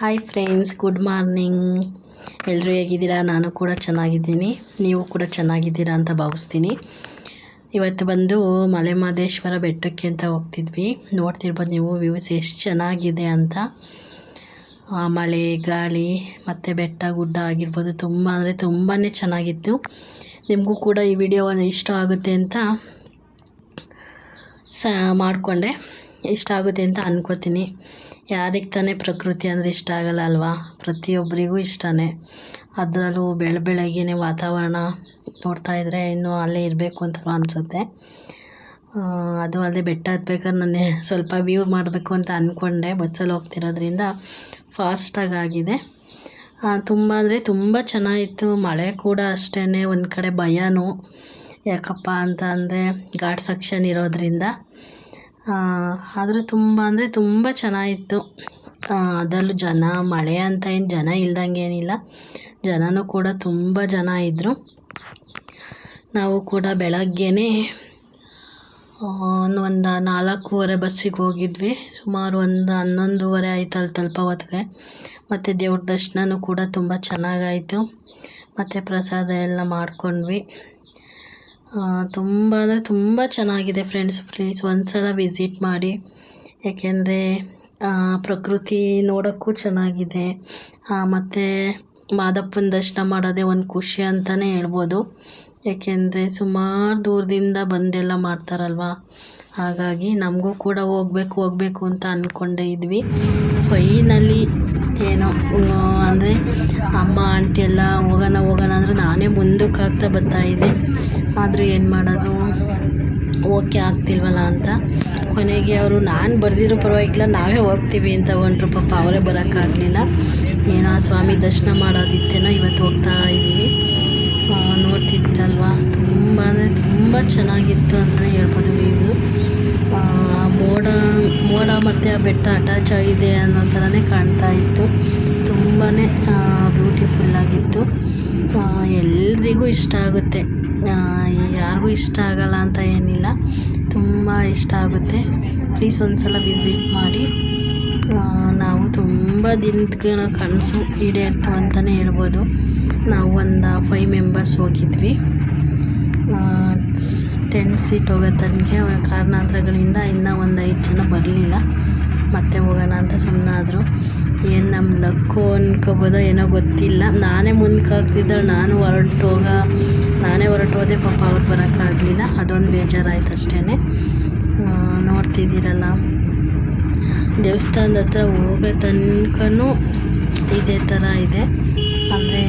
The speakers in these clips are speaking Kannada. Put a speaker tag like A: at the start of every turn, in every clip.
A: ಹಾಯ್ ಫ್ರೆಂಡ್ಸ್ ಗುಡ್ ಮಾರ್ನಿಂಗ್ ಎಲ್ಲರೂ ಹೇಗಿದ್ದೀರಾ? ನಾನು ಕೂಡ ಚೆನ್ನಾಗಿದ್ದೀನಿ. ನೀವು ಕೂಡ ಚೆನ್ನಾಗಿದ್ದೀರಾ ಅಂತ ಭಾವಿಸ್ತೀನಿ. ಇವತ್ತು ಬಂದು ಮಲೆಮಹದೇಶ್ವರ ಬೆಟ್ಟಕ್ಕೆ ಅಂತ ಹೋಗ್ತಿದ್ವಿ. ನೋಡ್ತಿರ್ಬೋದು ನೀವು ವ್ಯೂಸ್ ಎಷ್ಟು ಚೆನ್ನಾಗಿದೆ ಅಂತ. ಮಳೆ, ಗಾಳಿ, ಮತ್ತು ಬೆಟ್ಟ, ಗುಡ್ಡ ಆಗಿರ್ಬೋದು ತುಂಬ, ಅಂದರೆ ತುಂಬಾ ಚೆನ್ನಾಗಿತ್ತು. ನಿಮಗೂ ಕೂಡ ಈ ವಿಡಿಯೋ ಇಷ್ಟ ಆಗುತ್ತೆ ಅಂತ ಸ, ಮಾಡಿಕೊಂಡೆ. ಇಷ್ಟ ಆಗುತ್ತೆ ಅಂತ ಅನ್ಕೋತೀನಿ. ಯಾರಿಗೆ ತಾನೇ ಪ್ರಕೃತಿ ಅಂದರೆ ಇಷ್ಟ ಆಗಲ್ಲ ಅಲ್ವಾ? ಪ್ರತಿಯೊಬ್ಬರಿಗೂ ಇಷ್ಟನೇ. ಅದರಲ್ಲೂ ಬೆಳ ಬೆಳಗ್ಗೆನೇ ವಾತಾವರಣ ನೋಡ್ತಾ ಇದ್ದರೆ ಇನ್ನೂ ಅಲ್ಲೇ ಇರಬೇಕು ಅಂತ ಅನಿಸುತ್ತೆ. ಅದು ಅಲ್ಲದೆ ಬೆಟ್ಟ ಹತ್ಬೇಕಾದ್ರೆ ನಾನು ಸ್ವಲ್ಪ ವ್ಯೂ ಮಾಡಬೇಕು ಅಂತ ಅಂದ್ಕೊಂಡೆ ಬಸ್ಸಲ್ಲಿ ಹೋಗ್ತಿರೋದ್ರಿಂದ ಫಾಸ್ಟಾಗಿ ಆಗಿದೆ. ತುಂಬ ಅಂದರೆ ತುಂಬ ಚೆನ್ನಾಗಿತ್ತು. ಮಳೆ ಕೂಡ ಅಷ್ಟೇ ಒಂದು ಕಡೆ ಭಯನೂ. ಯಾಕಪ್ಪ ಅಂತ ಅಂದರೆ ಘಾಟ್ ಸೆಕ್ಷನ್ ಇರೋದ್ರಿಂದ. ಆದರೆ ತುಂಬ ಅಂದರೆ ತುಂಬ ಚೆನ್ನಾಗಿತ್ತು. ಅದರಲ್ಲೂ ಜನ, ಮಳೆ ಅಂತ ಏನು ಜನ ಇಲ್ದಂಗೆ ಏನಿಲ್ಲ. ಜನನೂ ಕೂಡ ತುಂಬ ಜನ ಇದ್ದರು ನಾವು ಕೂಡ ಬೆಳಗ್ಗೆನೇ ಒಂದು ನಾಲ್ಕೂವರೆ ಬಸ್ಸಿಗೆ ಹೋಗಿದ್ವಿ. ಸುಮಾರು ಒಂದು ಹನ್ನೊಂದುವರೆ ಆಯ್ತು ಅಲ್ಲಿ ತಲುಪೋ ಹೊತ್ತಿಗೆ ಮತ್ತು ದೇವ್ರ ದರ್ಶನನೂ ಕೂಡ ತುಂಬ ಚೆನ್ನಾಗಾಯಿತು. ಮತ್ತು ಪ್ರಸಾದ ಎಲ್ಲ ಮಾಡ್ಕೊಂಡ್ವಿ. ತುಂಬ, ಅಂದರೆ ತುಂಬ ಚೆನ್ನಾಗಿದೆ ಫ್ರೆಂಡ್ಸ್ ಪ್ಲೀಸ್ ಒಂದು ಸಲ ವಿಸಿಟ್ ಮಾಡಿ ಏಕೆಂದರೆ ಪ್ರಕೃತಿ ನೋಡೋಕ್ಕೂ ಚೆನ್ನಾಗಿದೆ. ಮತ್ತು ಮಾದಪ್ಪನ ದರ್ಶನ ಮಾಡೋದೇ ಒಂದು ಖುಷಿ ಅಂತಲೇ ಹೇಳ್ಬೋದು. ಏಕೆಂದರೆ ಸುಮಾರು ದೂರದಿಂದ ಬಂದೆಲ್ಲ ಮಾಡ್ತಾರಲ್ವ? ಹಾಗಾಗಿ ನಮಗೂ ಕೂಡ ಹೋಗ್ಬೇಕು ಹೋಗ್ಬೇಕು ಅಂತ ಅಂದ್ಕೊಂಡೇ ಇದ್ವಿ. ಫೈನಲಿ ಏನೋ ಅಂದರೆ ಅಮ್ಮ, ಆಂಟಿ ಎಲ್ಲ ಹೋಗೋಣ ಹೋಗೋಣ ಅಂದರೆ ನಾನೇ ಮುಂದಕ್ಕೆ ಆಗ್ತಾ ಬರ್ತಾಯಿದ್ದೆ ಆದರೂ ಏನು ಮಾಡೋದು? ಓಕೆ ಆಗ್ತಿಲ್ವಲ್ಲ ಅಂತ. ಕೊನೆಗೆ ಅವರು, ನಾನು ಬರೆದಿರೋ ಪರವಾಗಿಲ್ಲ, ನಾವೇ ಹೋಗ್ತೀವಿ ಅಂತ ಹೊಂಟ್ರು ಪಾಪ ಅವರೇ ಬರೋಕ್ಕಾಗಲಿಲ್ಲ ಏನೋ ಸ್ವಾಮಿ ದರ್ಶನ ಮಾಡೋದಿತ್ತೇನೋ, ಇವತ್ತು ಹೋಗ್ತಾ ಇದ್ದೀವಿ. ನೋಡ್ತಿದ್ದೀರಲ್ವ? ತುಂಬ ಅಂದರೆ ತುಂಬ ಚೆನ್ನಾಗಿತ್ತು ಅಂತಲೇ ಹೇಳ್ಬೋದು. ಬೆಟ್ಟ ಅಟ್ಯಾಚ್ ಆಗಿದೆ ಅನ್ನೋ ಥರನೇ ಕಾಣ್ತಾ ಇತ್ತು. ತುಂಬಾ ಬ್ಯೂಟಿಫುಲ್ಲಾಗಿತ್ತು ಎಲ್ರಿಗೂ ಇಷ್ಟ ಆಗುತ್ತೆ. ಯಾರಿಗೂ ಇಷ್ಟ ಆಗಲ್ಲ ಅಂತ ಏನಿಲ್ಲ. ತುಂಬ ಇಷ್ಟ ಆಗುತ್ತೆ. ಪ್ಲೀಸ್ ಒಂದ್ಸಲ ವಿಸಿಟ್ ಮಾಡಿ. ನಾವು ತುಂಬ ದಿನದ ಕನಸು ಈಡೇರ್ತು ಅಂತಲೇ ಹೇಳ್ಬೋದು. ನಾವು ಒಂದು ಫೈವ್ ಮೆಂಬರ್ಸ್ ಹೋಗಿದ್ವಿ. ಟೆನ್ ಸೀಟ್ ಹೋಗೋ ತನಕ, ಕಾರಣಾಂತರಗಳಿಂದ ಇನ್ನೂ ಒಂದು ಐದು ಜನ ಮತ್ತೆ ಹೋಗೋಣ ಅಂತ ಸುಮ್ಮನಾದರು ಏನು ನಮ್ಮ ಲಕ್ಕು ಅನ್ಕೋಬೋದ ಏನೋ ಗೊತ್ತಿಲ್ಲ. ನಾನೇ ಮುಂದಕ್ಕೆ ನಾನು ಹೊರಟು ಹೋಗ, ನಾನೇ ಹೊರಟು ಹೋದೆ, ಪಾಪ ಅವ್ರು ಬರೋಕ್ಕಾಗಲಿಲ್ಲ. ಅದೊಂದು ಬೇಜಾರಾಯ್ತು ಅಷ್ಟೇ ನೋಡ್ತಿದ್ದೀರಲ್ಲ. ದೇವಸ್ಥಾನದ ಹತ್ರ ಹೋಗೋ ತನಕನೂ ಇದೇ ಥರ ಇದೆ. ಅಂದರೆ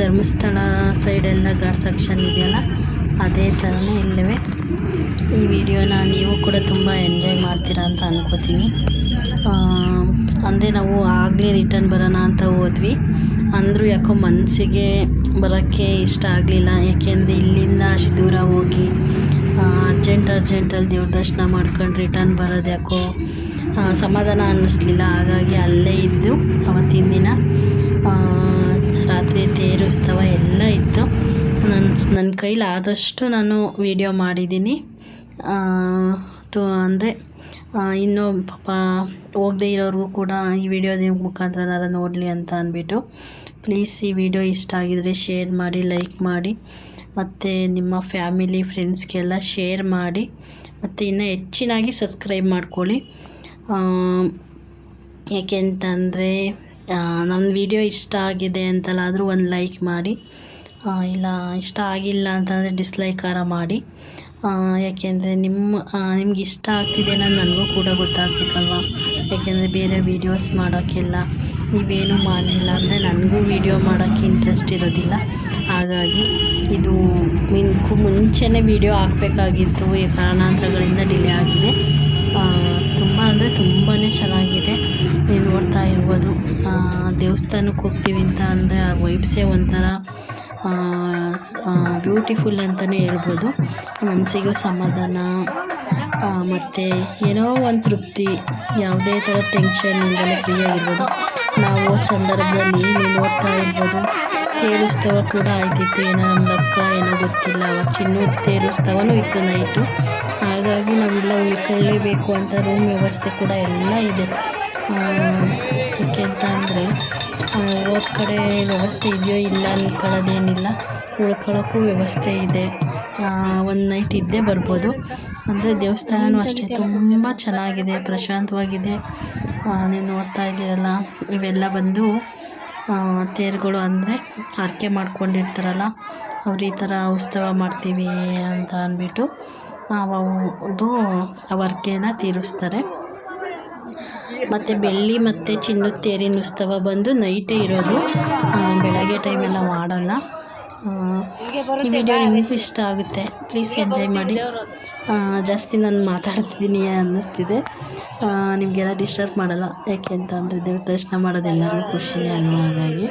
A: ಧರ್ಮಸ್ಥಳ ಸೈಡೆಲ್ಲ ಘಾಟ್ ಸೆಕ್ಷನ್ ಇದೆಯಲ್ಲ, ಅದೇ ಥರನೇ ಇಲ್ಲವೇ ಈ ವಿಡಿಯೋನ ನೀವು ಕೂಡ ತುಂಬ ಎಂಜಾಯ್ ಮಾಡ್ತೀರಾ ಅಂತ ಅನ್ಕೋತೀನಿ. ಅಂದರೆ ನಾವು ಆಗಲೇ ರಿಟರ್ನ್ ಬರೋಣ ಅಂತ ಹೋದ್ವಿ. ಅಂದರೂ ಯಾಕೋ ಮನಸ್ಸಿಗೆ ಬರೋಕ್ಕೆ ಇಷ್ಟ ಆಗಲಿಲ್ಲ. ಯಾಕೆಂದರೆ ಇಲ್ಲಿಂದ ಅಷ್ಟು ದೂರ ಹೋಗಿ ಅರ್ಜೆಂಟ್ ಅರ್ಜೆಂಟಲ್ಲಿ ದೇವ್ರ ದರ್ಶನ ಮಾಡ್ಕೊಂಡು ರಿಟರ್ನ್ ಬರೋದು ಯಾಕೋ ಸಮಾಧಾನ ಅನ್ನಿಸ್ಲಿಲ್ಲ. ಹಾಗಾಗಿ ಅಲ್ಲೇ ಇದ್ದು ಅವತ್ತಿನ ದಿನ ರಾತ್ರಿ ತೇರುತ್ಸವ ಎಲ್ಲ ಇತ್ತು. ನನ್ನ ನನ್ನ ಕೈಲಿ ಆದಷ್ಟು ನಾನು ವಿಡಿಯೋ ಮಾಡಿದ್ದೀನಿ. ತು, ಅಂದರೆ ಇನ್ನೂ ಪಾಪ ಹೋಗದೇ ಇರೋರಿಗೂ ಕೂಡ ಈ ವಿಡಿಯೋದ ಮುಖಾಂತರ ನೋಡಲಿ ಅಂತ ಅಂದ್ಬಿಟ್ಟು ಪ್ಲೀಸ್ ಈ ವಿಡಿಯೋ ಇಷ್ಟ ಆಗಿದರೆ ಶೇರ್ ಮಾಡಿ ಲೈಕ್ ಮಾಡಿ, ಮತ್ತು ನಿಮ್ಮ ಫ್ಯಾಮಿಲಿ ಫ್ರೆಂಡ್ಸ್ಗೆಲ್ಲ ಶೇರ್ ಮಾಡಿ, ಮತ್ತು ಇನ್ನೂ ಹೆಚ್ಚಿನಾಗಿ ಸಬ್ಸ್ಕ್ರೈಬ್ ಮಾಡ್ಕೊಳ್ಳಿ. ಏಕೆಂತಂದರೆ ನನ್ನ ವಿಡಿಯೋ ಇಷ್ಟ ಆಗಿದೆ ಅಂತಲಾದರೂ ಒಂದು ಲೈಕ್ ಮಾಡಿ ಇಲ್ಲ, ಇಷ್ಟ ಆಗಿಲ್ಲ ಅಂತಂದರೆ ಡಿಸ್ಲೈಕಾರ ಮಾಡಿ ಯಾಕೆಂದರೆ ನಿಮ್ಮ ನಿಮ್ಗೆ ಇಷ್ಟ ಆಗ್ತಿದೆ ಅನ್ನೋದು ನನಗೂ ಕೂಡ ಗೊತ್ತಾಗಬೇಕಲ್ವ? ಯಾಕೆಂದರೆ ಬೇರೆ ವೀಡಿಯೋಸ್ ಮಾಡೋಕ್ಕೆಲ್ಲ ನೀವೇನು ಮಾಡಲಿಲ್ಲ ಅಂದರೆ ನನಗೂ ವೀಡಿಯೋ ಮಾಡೋಕ್ಕೆ ಇಂಟ್ರೆಸ್ಟ್ ಇರೋದಿಲ್ಲ. ಹಾಗಾಗಿ ಇದು ಇದಕ್ಕೂ ಮುಂಚೆನೇ ವೀಡಿಯೋ ಹಾಕಬೇಕಾಗಿತ್ತು ಈ ಕಾರಣಾಂತರಗಳಿಂದ ಡಿಲೇ ಆಗಿದೆ. ತುಂಬ ಅಂದರೆ ತುಂಬಾ ಚೆನ್ನಾಗಿದೆ. ನೀವು ನೋಡ್ತಾ ಇರ್ಬೋದು. ದೇವಸ್ಥಾನಕ್ಕೆ ಹೋಗ್ತೀವಿ ಅಂತ ಅಂದರೆ ಆ ವೈಬ್ಸೇ ಒಂಥರ ಬ್ಯೂಟಿಫುಲ್ ಅಂತಲೇ ಹೇಳ್ಬೋದು. ಮನಸ್ಸಿಗೂ ಸಮಾಧಾನ ಮತ್ತು ಏನೋ ಒಂದು ತೃಪ್ತಿ, ಯಾವುದೇ ಥರ ಟೆನ್ಷನ್ ಫ್ರೀ ಆಗಿರ್ಬೋದು. ನಾವು ಸಂದರ್ಭದಲ್ಲಿ ನೋಡ್ತಾ ಇರ್ಬೋದು. ತೇರುತ್ಸವ ಕೂಡ ಆಯ್ತಿತ್ತು. ಏನೋ ನಮ್ಮ ಏನೋ ಗೊತ್ತಿಲ್ಲ. ಅವಾಗ ಚಿನ್ನ ತೇರುತ್ಸವನೂ ಇತ್ತು ನೈಟು ಹಾಗಾಗಿ ನಾವೆಲ್ಲ ಉಳ್ಕೊಳ್ಳೇಬೇಕು ಅಂತ ರೂಮ್ ವ್ಯವಸ್ಥೆ ಕೂಡ ಎಲ್ಲ ಇದೆ. ಯಾಕೆ ಅಂತ ಅಂದರೆ ಹೋದ ಕಡೆ ವ್ಯವಸ್ಥೆ ಇದೆಯೋ ಇಲ್ಲ ಏನಿಲ್ಲ ಉಳ್ಕೊಳ್ಳೋಕ್ಕೂ ವ್ಯವಸ್ಥೆ ಇದೆ. ಒಂದು ನೈಟ್ ಇದ್ದೇ ಬರ್ಬೋದು. ಅಂದರೆ ದೇವಸ್ಥಾನವೂ ಅಷ್ಟೇ. ತುಂಬ ಚೆನ್ನಾಗಿದೆ, ಪ್ರಶಾಂತವಾಗಿದೆ. ನೀವು ನೋಡ್ತಾ ಇದ್ದೀರಲ್ಲ, ಇವೆಲ್ಲ ಬಂದು ತೇರುಗಳು ಅಂದರೆ ಹರಕೆ ಮಾಡ್ಕೊಂಡಿರ್ತಾರಲ್ಲ, ಅವ್ರು ಈ ಥರ ಉತ್ಸವ ಮಾಡ್ತೀವಿ ಅಂತ ಅಂದ್ಬಿಟ್ಟು ಅವು ಆ ಹರ್ಕೆನ ತೀರಿಸ್ತಾರೆ. ಮತ್ತು ಬೆಳ್ಳಿ ಮತ್ತು ಚಿನ್ನದ ತೇರಿನ ಉತ್ಸವ ಬಂದು ನೈಟೇ ಇರೋದು. ಬೆಳಗ್ಗೆ ಟೈಮೆಲ್ಲ ಮಾಡೋಲ್ಲ. ಈ ವಿಡಿಯೋ ನಿಮಗೂ ಇಷ್ಟ ಆಗುತ್ತೆ. ಪ್ಲೀಸ್ ಎಂಜಾಯ್ ಮಾಡಿ. ಜಾಸ್ತಿ ನಾನು ಮಾತಾಡ್ತಿದ್ದೀನಿ ಅನ್ನಿಸ್ತಿದೆ. ನಿಮಗೆಲ್ಲ ಡಿಸ್ಟರ್ಬ್ ಮಾಡಲ್ಲ. ಯಾಕೆ ಅಂತ ಅಂದರೆ ದೇವ್ರ ದರ್ಶನ ಮಾಡೋದು ಎಲ್ಲರಿಗೂ ಖುಷಿನೇ ಅನ್ನೋ ಹಾಗಾಗಿ.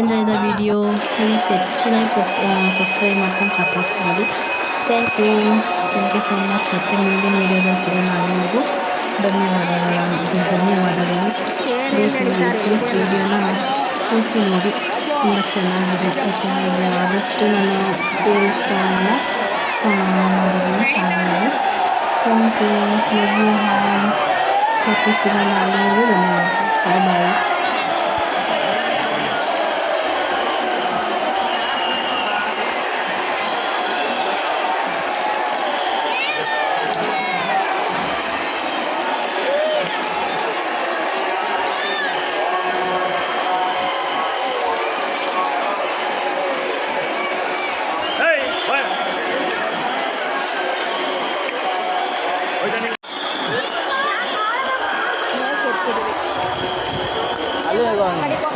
A: ಎಂಜಾಯ್ ದ ವಿಡಿಯೋ ಪ್ಲೀಸ್ ಹೆಚ್ಚಿನಾಗಿ ಸಸ್ ಸಬ್ಸ್ಕ್ರೈಬ್ ಮಾಡ್ಕೊಂಡು ಸಪೋರ್ಟ್ ಮಾಡಿ. Thank you thank you so much ಮತ್ತೆ ಮುಂದಿನ ವೀಡಿಯೋದಲ್ಲಿ ಸಿಗೋಣ. ಧನ್ಯವಾದಗಳು. ಪ್ಲೀಸ್ ವಿಡಿಯೋನ ಪೂರ್ತಿ ನೋಡಿ. ತುಂಬ ಚೆನ್ನಾಗಿದೆ. ಯಾಕೆಂದರೆ ಆದಷ್ಟು ನಾನು ತೇರಿಸ್ತಾನೆಲ್ಲ ನೋಡೋದನ್ನು ಹಾಗಾಗಿ thank you love you all ಮತ್ತೆ ಸಿಗೋಣ ಅಲ್ಲಿವರೆಗೂ ಧನ್ಯವಾದ ಬಾಯ್ ಬಾಯ್
B: あ个。